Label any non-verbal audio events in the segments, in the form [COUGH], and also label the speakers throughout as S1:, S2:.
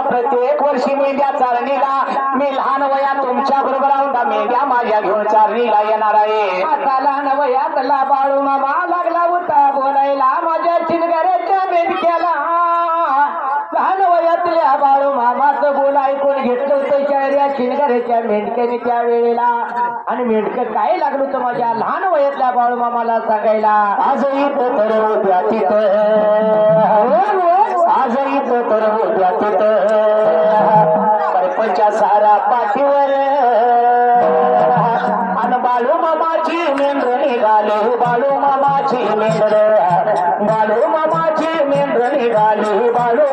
S1: प्रत्येक वर्षी मेंढ्या चारणीला मी लहान वया तुमच्या बरोबर आहोत मेंढ्या माझ्या घेऊन चारणीला येणार आहे. आता लहान वयात लाबाळू मामा लागला होता बोलायला. माझ्या चिनगाऱ्याच्या मेंढक्याला लहान वयातल्या बाळू मामाच बोल ऐकून घेतलं होतं शहर्या चिनगाऱ्याच्या मेंढक्याने त्या वेळेला. आणि मेंढक काय लागलो होतं माझ्या लहान वयातल्या बाळू मामाला सांगायला? आजही तर होत्या तिथं. हो, हो. आजही सारा पाठीवर. आणि बालू मामाची मेंद्र निघाली बाळू मामाची मेंद्र बाळू मामाची निघाली बाळू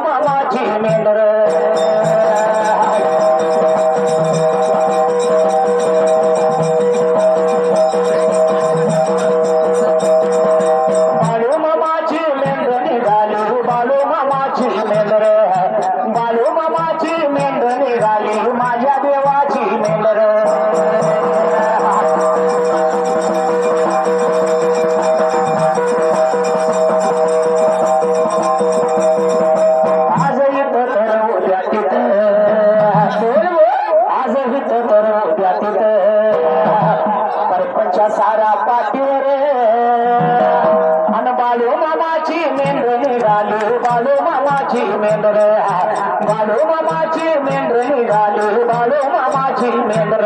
S1: ಬಾಲು ಮಾಮಾಚಿ ಮೇಂದ್ರ ಬಾಲು ಬಾಲು ಮಾಮಾಚಿ ಮೇಂದ್ರ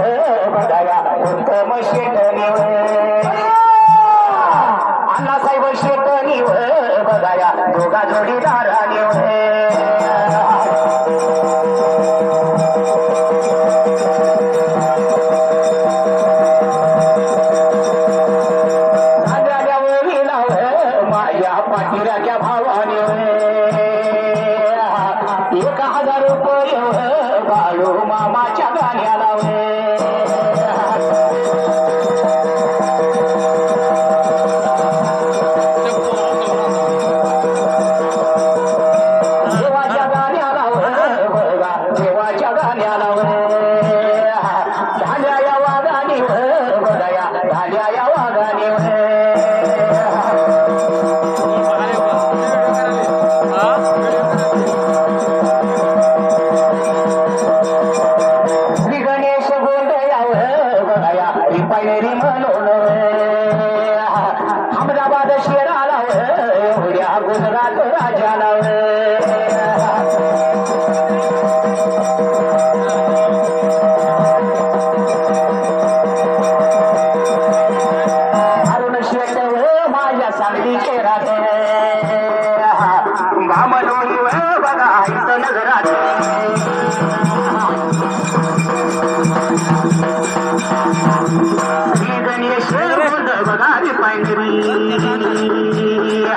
S1: Oh, [LAUGHS]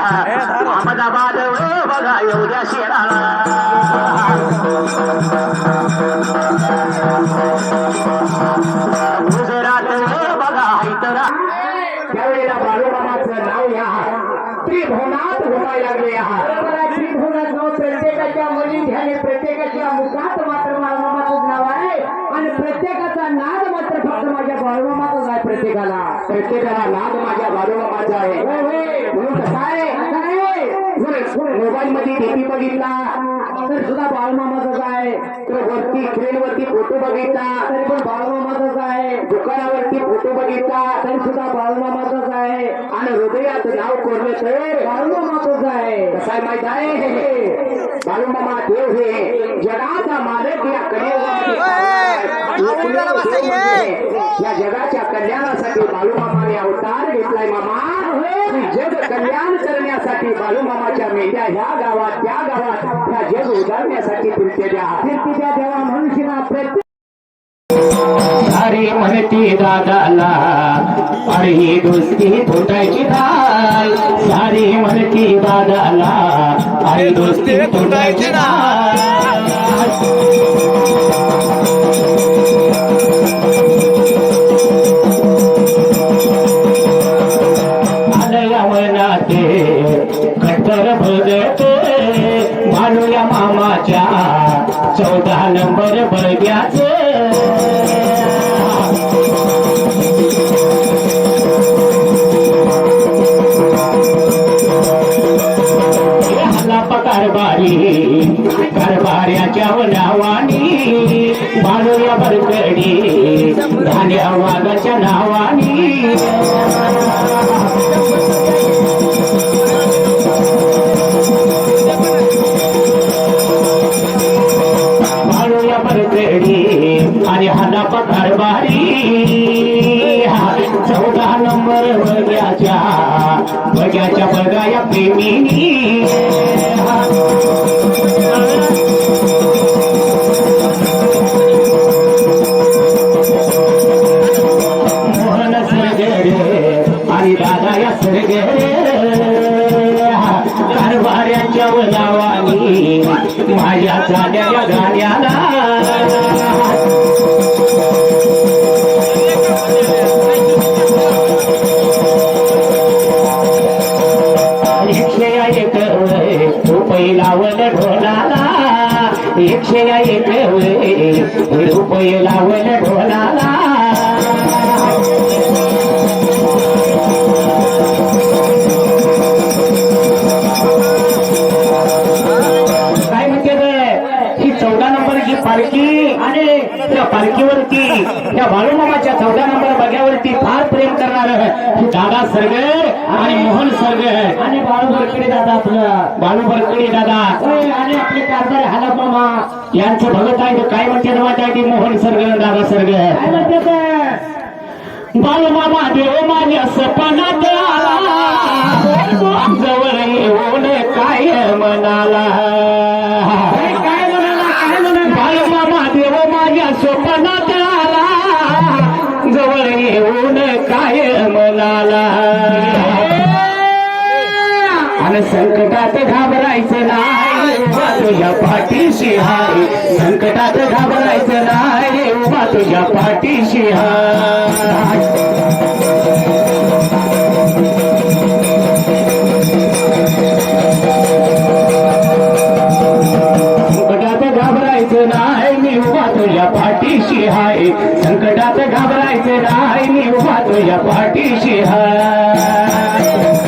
S1: अहमदाबाद बघा एवढ्या शेराला गुजरात बघा हैतरा त्यावेळेला बाळूमामाचं नाव या त्रिभुवनात घुमायला लागले आहात त्रिभुवनात नाव प्रत्येकाच्या मनी ध्याने प्रत्येकाच्या मुखात मात्र बाळूमामाचं नाव आहे आणि प्रत्येकाचा नाद मात्र फक्त माझ्या बाळूमामाचाच आहे प्रत्येकाला. प्रत्येकाला नाद माझ्या बाळूमामाचा आहे. म्हणून कसं आहे? मोबाईल मध्ये डीपी बघितला तर सुद्धा बाळूमामाचाच आहे. तर वरती स्क्रीन वरती फोटो बघितला. तरी पण बाळूमामाचाच आहे. दुकानावरती फोटो बघितला. तरी सुद्धा बाळूमामाचाच आहे. आणि हृदयात नाव कोरलं तर बाळूमामाचंच आहे. कसं माहीत आहे? बाळूमामा देव हे जगाचा मालक या कलियुगामध्ये या जगाच्या कल्याणासाठी बाळूमामाने अवतार घेतलाय मामा. जग कल्याण करण्यासाठी बाळूमामाच्या मेंढ्या ह्या गावात त्या गावात ह्या जग उजाळण्यासाठी फिरतेल्या फिरतेल्या देवा मनुष्यना प्रत्येक सारी म्हणती दादाला अरे दोस्ती तुटायची नाही सारी म्हणती दादाला अरे दोस्ती तुटायची नाही मानूया चौदा नंबर बळग्याचे कारभारी कारभाऱ्याच्या नावानी मानूया बरकडी धान्यावा चौदा नंबर बगाया प्रेमिनी. आणि दादा या सरगरे माझ्या चालल्या गाण्याला एकशे एक रुपये लावल ढोलाला बाळूमामाच्या चौदा नंबर बघ्यावरती फार प्रेम करणार दादा सरगर आणि मोहन सरगर आणि बाळू बरकडे दादा आपलं. बाळू बरकडे दादा. आणि आपले कारभार हाला मामा. यांचं भगत आहे काय म्हणते ना माझ्या मोहन सरगर दादा सरगर काय म्हणते बाळूमामा देव माझ्या सपनात म्हणाला आणि संकटात घाबरायचं नाही उभा तुझ्या पाठीशी हाय. संकटात घाबरायचं नाही उभा तुझ्या पाठीशी हाय. मी उभा पाठीशी हाय. संकटात घाबरायचं नाही मी उभा तुझ्या पाठीशी हाय.